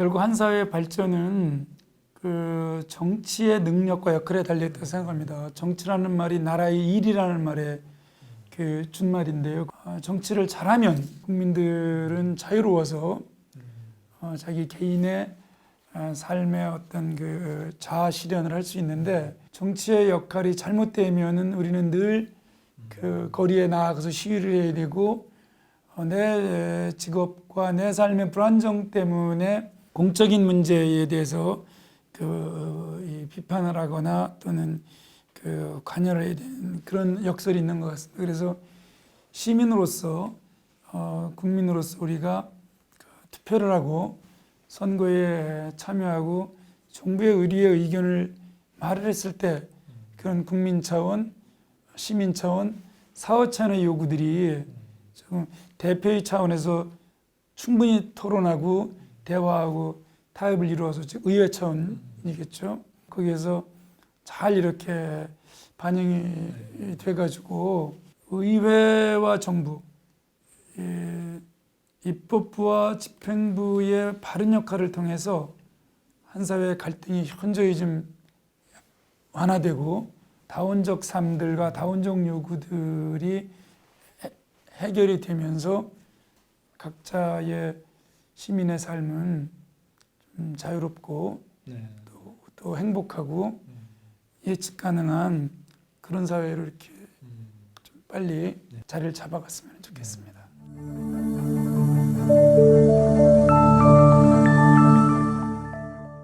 결국 한 사회의 발전은 그 정치의 능력과 역할에 달려 있다고 생각합니다. 정치라는 말이 나라의 일이라는 말에 그 준말인데요. 아, 정치를 잘하면 국민들은 자유로워서 어, 자기 개인의 어, 삶의 어떤 그 자아 실현을 할 수 있는데 정치의 역할이 잘못되면은 우리는 늘 그 거리에 나가서 시위를 해야 되고 어, 내 직업과 내 삶의 불안정 때문에 공적인 문제에 대해서 그이 비판을 하거나 또는 그 관여를 해야 되는 그런 역설이 있는 것 같습니다. 그래서 시민으로서 어, 국민으로서 우리가 그 투표를 하고 선거에 참여하고 정부의 의리의 의견을 말을 했을 때 그런 국민 차원, 시민 차원, 사회 차원의 요구들이 지금 대표의 차원에서 충분히 토론하고 대화하고 타협을 이루어서 즉 의회 차원이겠죠. 거기에서 잘 이렇게 반영이 돼가지고 의회와 정부, 이 입법부와 집행부의 바른 역할을 통해서 한 사회의 갈등이 현저히 좀 완화되고 다원적 삶들과 다원적 요구들이 해- 해결이 되면서 각자의 시민의 삶은 좀 자유롭고 네. 또, 또 행복하고 예측 가능한 그런 사회로 이렇게 음. 좀 빨리 네. 자리를 잡아갔으면 좋겠습니다.